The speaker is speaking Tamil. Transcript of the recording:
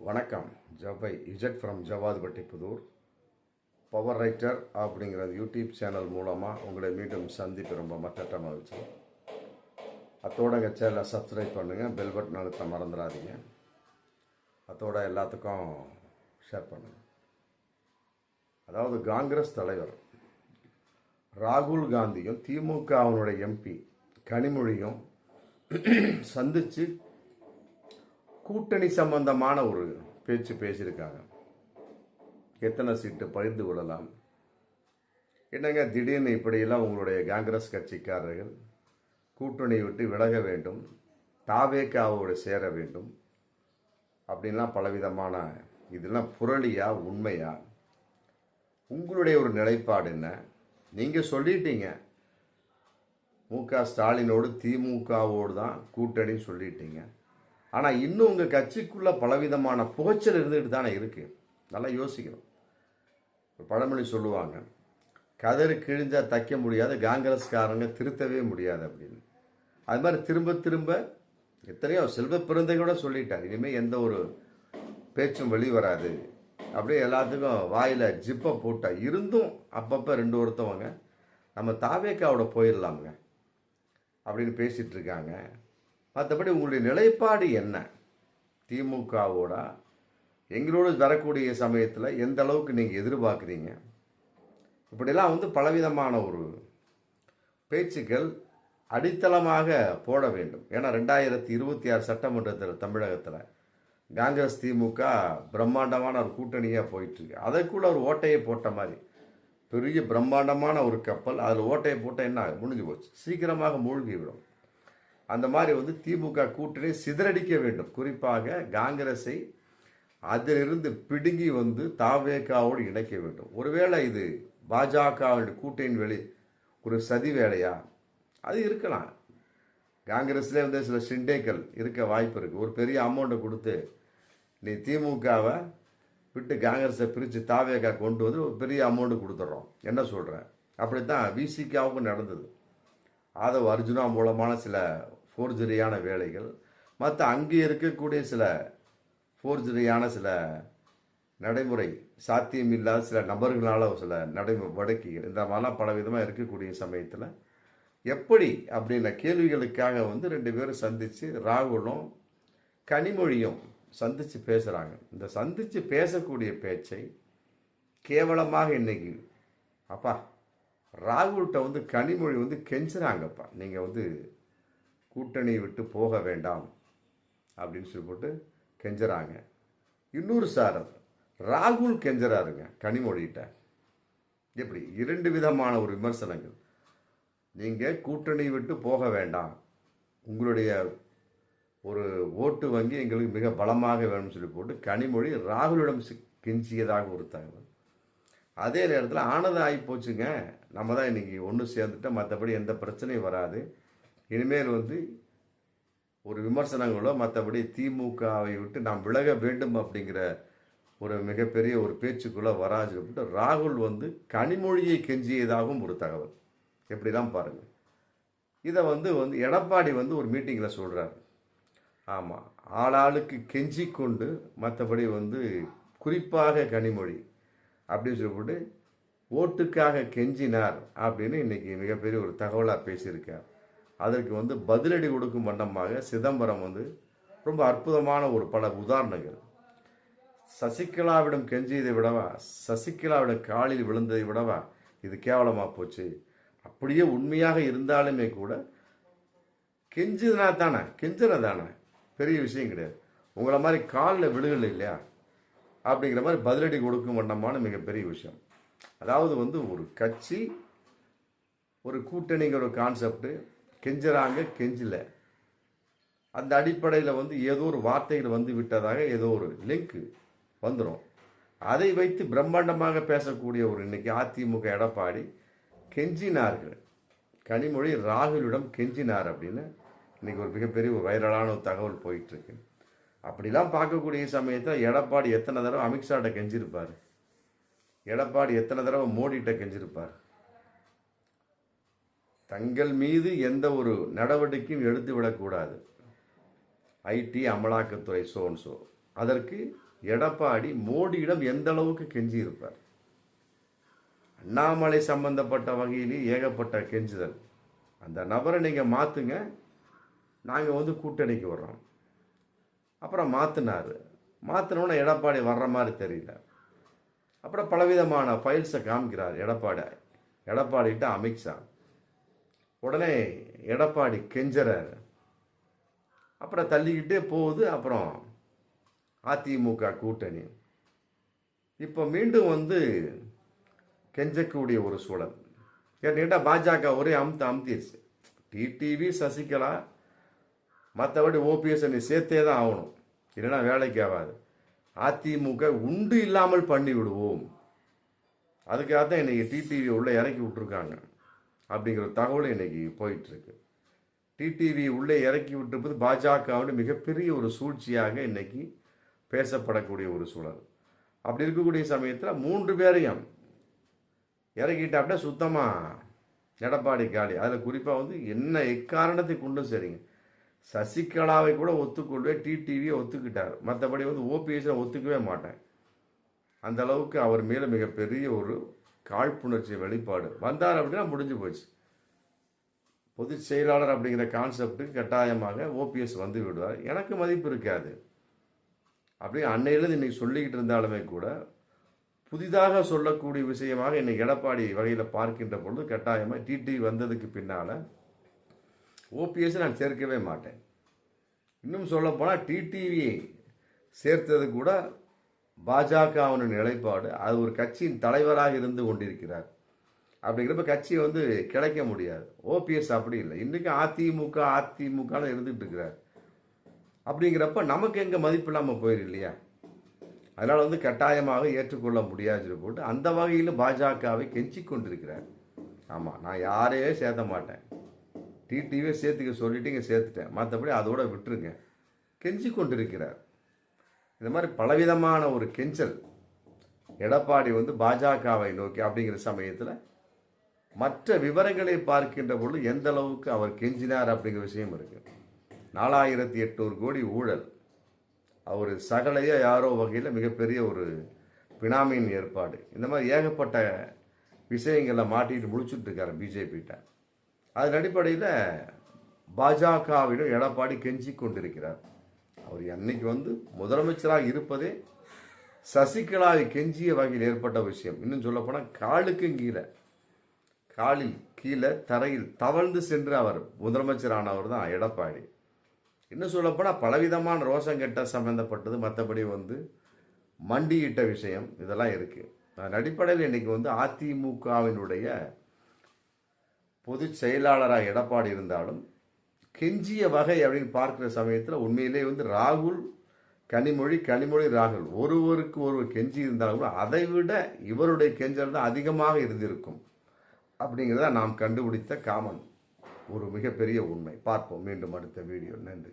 வணக்கம். ஜவை Z from Javadhupatti Puthur. Power writer அப்படிங்கிற யூடியூப் சேனல் மூலமாக உங்களை மீண்டும் சந்திப்பு ரொம்ப மற்ற மகிழ்ச்சி. அத்தோட எங்கள் சேனலை சப்ஸ்கிரைப் பண்ணுங்கள் பெல் பட்டன் அழுத்த மறந்துடாதீங்க. அத்தோட எல்லாத்துக்கும் ஷேர் பண்ணுங்கள் அதாவது காங்கிரஸ் தலைவர் ராகுல் காந்தியும் திமுகவினுடைய எம்பி கனிமொழியும் சந்தித்து கூட்டணி சம்பந்தமான ஒரு பேச்சு பேசியிருக்காங்க. எத்தனை சீட்டு பகிர்ந்து கொள்ளலாம்? என்னங்க திடீர்னு இப்படியெல்லாம் உங்களுடைய காங்கிரஸ் கட்சிக்காரர்கள் கூட்டணி விட்டு விலக வேண்டும் தாவேக்காவோடு சேர வேண்டும் அப்படின்லாம் பலவிதமான இதெல்லாம் புரளியா உண்மையா? உங்களுடைய ஒரு நிலைப்பாடு என்ன? நீங்கள் சொல்லிட்டீங்க. மு க ஸ்டாலினோடு திமுகவோடு தான் கூட்டணின்னு சொல்லிட்டீங்க. ஆனால் இன்னும் உங்கள் கட்சிக்குள்ளே பலவிதமான புகைச்சல் இருந்துகிட்டு தானே இருக்குது நல்லா யோசிக்கணும். பழமொழி சொல்லுவாங்க கதறு கிழிஞ்சால் தைக்க முடியாது காங்கிரஸ்காரங்க திருத்தவே முடியாது அப்படின்னு. அது மாதிரி திரும்ப திரும்ப எத்தனையோ செல்வ பிறந்தைகளோட சொல்லிட்டார். இனிமேல் எந்த ஒரு பேச்சும் வெளிவராது அப்படியே எல்லாத்துக்கும் வாயில் ஜிப்பை போட்டால் இருந்தும் அப்பப்போ ரெண்டு ஒருத்தவங்க நம்ம தாவேக்காவோட போயிடலாமுங்க அப்படின்னு பேசிகிட்ருக்காங்க இருக்காங்க. மற்றபடி உங்களுடைய நிலைப்பாடு என்ன? திமுகவோட எங்களோடு வரக்கூடிய சமயத்தில் எந்த அளவுக்கு நீங்கள் எதிர்பார்க்குறீங்க? இப்படிலாம் வந்து பலவிதமான ஒரு பேச்சுக்கள் அடித்தளமாக போட வேண்டும். ஏன்னா ரெண்டாயிரத்தி இருபத்தி ஆறு சட்டமன்றத்தில் தமிழகத்தில் காங்கிரஸ் திமுக பிரம்மாண்டமான ஒரு கூட்டணியாக போயிட்டுருக்கு. அதற்குள்ள ஒரு ஓட்டையை போட்ட மாதிரி. பெரிய பிரம்மாண்டமான ஒரு கப்பல். அதில் ஓட்டையை போட்டால் என்ன ஆகும்? முடிஞ்சு போச்சு. சீக்கிரமாக மூழ்கிவிடும். அந்த மாதிரி வந்து திமுக கூட்டணி சிதறடிக்க வேண்டும். குறிப்பாக காங்கிரஸை அதிலிருந்து பிடுங்கி வந்து தாவேக்காவோடு இணைக்க வேண்டும். ஒருவேளை இது பாஜகவுடைய கூட்டணியின் வெளி ஒரு சதி வேலையா? அது இருக்கலாம். காங்கிரஸ்லேயே வந்து சில சிண்டேக்கள் இருக்க வாய்ப்பு இருக்குது ஒரு பெரிய அமௌண்ட்டை கொடுத்து நீ திமுகவை விட்டு காங்கிரஸை பிரித்து தாவேக்கா கொண்டு வந்து ஒரு பெரிய அமௌண்ட்டு கொடுத்துட்றோம். என்ன சொல்கிறேன் அப்படி தான் விசிகாவுக்கும் நடந்தது. ஆதவ் அர்ஜுனா மூலமான சில ஃபோர்ஜரியான வேலைகள். மற்ற அங்கே இருக்கக்கூடிய சில ஃபோர்ஜரியான சில நடைமுறை சாத்தியமில்லாத சில நபர்களால் சில நடைமுறை வடக்கிகள் இந்த மாதிரிலாம் பல விதமாக இருக்கக்கூடிய சமயத்தில் எப்படி அப்படின்ற கேள்விகளுக்காக வந்து ரெண்டு பேரும் சந்தித்து ராகுலும் கனிமொழியும் சந்தித்து பேசுகிறாங்க இந்த சந்தித்து பேசக்கூடிய பேச்சை கேவலமாக இன்னைக்கு அப்பா ராகுல்கிட்ட வந்து கனிமொழி வந்து கெஞ்சுறாங்கப்பா. நீங்கள் வந்து கூட்டணியை விட்டு போக வேண்டாம் அப்படின்னு சொல்லி போட்டு கெஞ்சுறாங்க. இன்னொரு சார் ராகுல் கெஞ்சறாருங்க கனிமொழிகிட்ட. எப்படி? இரண்டு விதமான ஒரு விமர்சனங்கள். நீங்கள் கூட்டணி விட்டு போக வேண்டாம். உங்களுடைய ஒரு ஓட்டு வங்கி எங்களுக்கு மிக பலமாக வேணும்னு சொல்லி போட்டு கனிமொழி ராகுலிடம் கெஞ்சியதாக ஒரு தகவல். அதே நேரத்தில் ஆனது ஆகி போச்சுங்க. நம்ம தான் இன்றைக்கி ஒன்று சேர்ந்துட்டோம். மற்றபடி எந்த பிரச்சனையும் வராது. இனிமேல் வந்து ஒரு விமர்சனங்களோ மற்றபடி திமுகவை விட்டு நாம் விலக வேண்டும் அப்படிங்கிற ஒரு மிகப்பெரிய ஒரு பேச்சுக்குள்ளே வராது சொல்லிட்டு ராகுல் வந்து கனிமொழியை கெஞ்சியதாகவும் ஒரு தகவல். எப்படிலாம் பாருங்கள் இதை வந்து வந்து எடப்பாடி வந்து ஒரு மீட்டிங்கில் சொல்கிறாரு ஆமாம் ஆளாளுக்கு கெஞ்சி கொண்டு மற்றபடி வந்து குறிப்பாக கனிமொழி அப்படின்னு சொல்லிவிட்டு ஓட்டுக்காக கெஞ்சினார் அப்படின்னு இன்றைக்கி மிகப்பெரிய ஒரு தகவலாக பேசியிருக்கார். அதற்கு வந்து பதிலடி கொடுக்கும் வண்ணமாக சிதம்பரம் வந்து ரொம்ப அற்புதமான ஒரு பல உதாரணங்கள். சசிகலாவிடம் கெஞ்சியதை விடவா சசிகலாவிடம் காலில் விழுந்ததை விடவா இது கேவலமாக போச்சு. அப்படியே உண்மையாக இருந்தாலுமே கூட கெஞ்சுதுனா தானே கெஞ்சுனா தானே பெரிய விஷயம் கிடையாது. உங்களை மாதிரி காலில் விழுகல இல்லையா? அப்படிங்கிற மாதிரி பதிலடி கொடுக்கும் வண்ணமான மிகப்பெரிய விஷயம். அதாவது வந்து ஒரு கட்சி ஒரு கூட்டணிங்கிற ஒரு கான்செப்ட்டு கெஞ்சுறாங்க கெஞ்சல. அந்த அடிப்படையில் வந்து ஏதோ ஒரு வார்த்தைகள் வந்து விட்டதாக ஏதோ ஒரு லிங்க் வந்துடும் அதை வைத்து பிரம்மாண்டமாக பேசக்கூடிய ஒரு இன்னைக்கு அதிமுக எடப்பாடி கெஞ்சினார்கள். கனிமொழி ராகுலிடம் கெஞ்சினார் அப்படின்னு இன்னைக்கு ஒரு மிகப்பெரிய ஒரு வைரலான ஒரு தகவல் போயிட்டுருக்கு. அப்படிலாம் பார்க்கக்கூடிய சமயத்தில் எடப்பாடி எத்தனை தடவை அமித்ஷாட்ட கெஞ்சிருப்பார்? எடப்பாடி எத்தனை தடவை மோடிகிட்ட கெஞ்சிருப்பார்? தங்கள் மீது எந்த ஒரு நடவடிக்கையும் எடுத்து விடக்கூடாது. ஐடி அமலாக்கத்துறை சோன் சோ. அதற்கு எடப்பாடி மோடியிடம் எந்த அளவுக்கு கெஞ்சி இருப்பார் அண்ணாமலை சம்பந்தப்பட்ட வகையிலே ஏகப்பட்ட கெஞ்சுதல். அந்த நபரை நீங்கள் மாற்றுங்க நாங்கள் வந்து கூட்டணிக்கு வர்றோம். அப்புறம் மாற்றினார் மாற்றினோன்னே எடப்பாடி வர்ற மாதிரி தெரியல. அப்புறம் பலவிதமான ஃபைல்ஸை காமிக்கிறார் எடப்பாடி. எடப்பாடிகிட்ட அமித்ஷா. உடனே எடப்பாடி கெஞ்சறார். அப்புறம் தள்ளிக்கிட்டே போகுது. அப்புறம் அதிமுக கூட்டணி. இப்போ மீண்டும் வந்து கெஞ்சக்கூடிய ஒரு சூழல். கேட்டீங்கன்னா பாஜக ஒரே அமுத்து அமுத்திடுச்சு டிடிவி சசிகலா மற்றபடி ஓபிஎஸ் நீ சேர்த்தே தான் ஆகணும். இல்லைன்னா வேலைக்கு ஆகாது. அதிமுக உண்டு இல்லாமல் பண்ணி விடுவோம் அதுக்காக தான் இன்னைக்கு டிடிவி உள்ளே இறக்கி விட்டுருக்காங்க. அப்படிங்கிற தகவல் இன்னைக்கு போயிட்டுருக்கு. டிடிவி உள்ளே இறக்கி விட்டிருப்பது பாஜகவோட மிகப்பெரிய ஒரு சூழ்ச்சியாக இன்னைக்கு பேசப்படக்கூடிய ஒரு சூழல். அப்படி இருக்கக்கூடிய சமயத்தில் மூன்று பேரையும் இறக்கிட்டாப்ட சுத்தமாக எடப்பாடி காலி. அதில் குறிப்பாக வந்து என்ன எக்காரணத்தை கொண்டும் சரிங்க. சசிகலாவை கூட ஒத்துக்கொள்வேன் டிடிவியை ஒத்துக்கிட்டார். மற்றபடி வந்து ஓபிஎஸ்ஸை ஒத்துக்கவே மாட்டேன். அந்த அளவுக்கு அவர் மேலே மிகப்பெரிய ஒரு காழ்ப்புணர்ச்சி வெளிப்பாடு. வந்தார் அப்படின்னா முடிஞ்சு போச்சு. பொதுச் செயலாளர் அப்படிங்கிற கான்செப்ட்டுக்கு கட்டாயமாக ஓபிஎஸ் வந்து விடுவார். எனக்கு மதிப்பு இருக்காது. அப்படி அன்னையிலிருந்து இன்னைக்கு சொல்லிக்கிட்டு இருந்தாலுமே கூட புதிதாக சொல்லக்கூடிய விஷயமாக இன்னைக்கு எடப்பாடி வகையில் பார்க்கின்ற பொழுது கட்டாயமாக டிடி வந்ததுக்கு பின்னால் ஓபிஎஸ் நான் சேர்க்கவே மாட்டேன். இன்னும் சொல்லப்போனால் டிடிவியை சேர்த்தது கூட பாஜகவின் நிலைப்பாடு அது ஒரு கட்சியின் தலைவராக இருந்து கொண்டிருக்கிறார். அப்படிங்கிறப்ப கட்சியை வந்து கிடைக்க முடியாது. ஓபிஎஸ் அப்படி இல்லை. இன்றைக்கி அதிமுக அதிமுகன்னு இருந்துகிட்டு இருக்கிறார். அப்படிங்கிறப்ப நமக்கு எங்கே மதிப்பு இல்லாமல் போயிரு இல்லையா? அதனால் வந்து கட்டாயமாக ஏற்றுக்கொள்ள முடியாதுன்னு போட்டு அந்த வகையில் பாஜகவை கெஞ்சி கொண்டிருக்கிறார். ஆமாம் நான் யாரையே சேர்த்த மாட்டேன். டிடிவியை சேர்த்துக்க சொல்லிட்டு இங்கே சேர்த்துட்டேன். மற்றபடி அதோட விட்டுருங்க. கெஞ்சி கொண்டிருக்கிறார். இந்த மாதிரி பலவிதமான ஒரு கெஞ்சல். எடப்பாடி வந்து பாஜகவை நோக்கி அப்படிங்கிற சமயத்தில் மற்ற விவரங்களை பார்க்கின்ற பொழுது எந்த அளவுக்கு அவர் கெஞ்சினார் அப்படிங்கிற விஷயம் இருக்கு. நாலாயிரத்தி எட்நூறு கோடி ஊழல். அவர் சகலைய யாரோ வகையில் மிகப்பெரிய ஒரு பினாமியின் ஏற்பாடு. இந்த மாதிரி ஏகப்பட்ட விஷயங்களை மாட்டிட்டு முடிச்சுட்டு இருக்காரு பிஜேபிகிட்ட. அதன் அடிப்படையில் பாஜகவிடம் எடப்பாடி கெஞ்சி கொண்டிருக்கிறார். அவர் அன்னைக்கு வந்து முதலமைச்சராக இருப்பதே சசிகலாவை கெஞ்சிய வகையில் ஏற்பட்ட விஷயம். இன்னும் சொல்லப்போனால் காலுக்கும் கீழே காலில் கீழே தரையில் தவழ்ந்து சென்று அவர் முதலமைச்சரானவர் தான் எடப்பாடி. இன்னும் சொல்லப்போனால் பலவிதமான ரோஷம் கெட்ட சம்பந்தப்பட்டது. மற்றபடி வந்து மண்டியிட்ட விஷயம் இதெல்லாம் இருக்குது அதன் அடிப்படையில் இன்றைக்கி வந்து அதிமுகவினுடைய பொதுச் செயலாளராக எடப்பாடி இருந்தாலும் கெஞ்சிய வகை அப்படின்னு பார்க்குற சமயத்தில் உண்மையிலே வந்து ராகுல் கனிமொழி கனிமொழி ராகுல். ஒருவருக்கு ஒருவர் கெஞ்சி இருந்தாலும் கூட அதை விட இவருடைய கெஞ்சல் தான் அதிகமாக இருந்திருக்கும். அப்படிங்கிறத நாம் கண்டுபிடித்த காமன். ஒரு மிகப்பெரிய உண்மை. பார்ப்போம். மீண்டும் அடுத்த வீடியோ. நன்றி.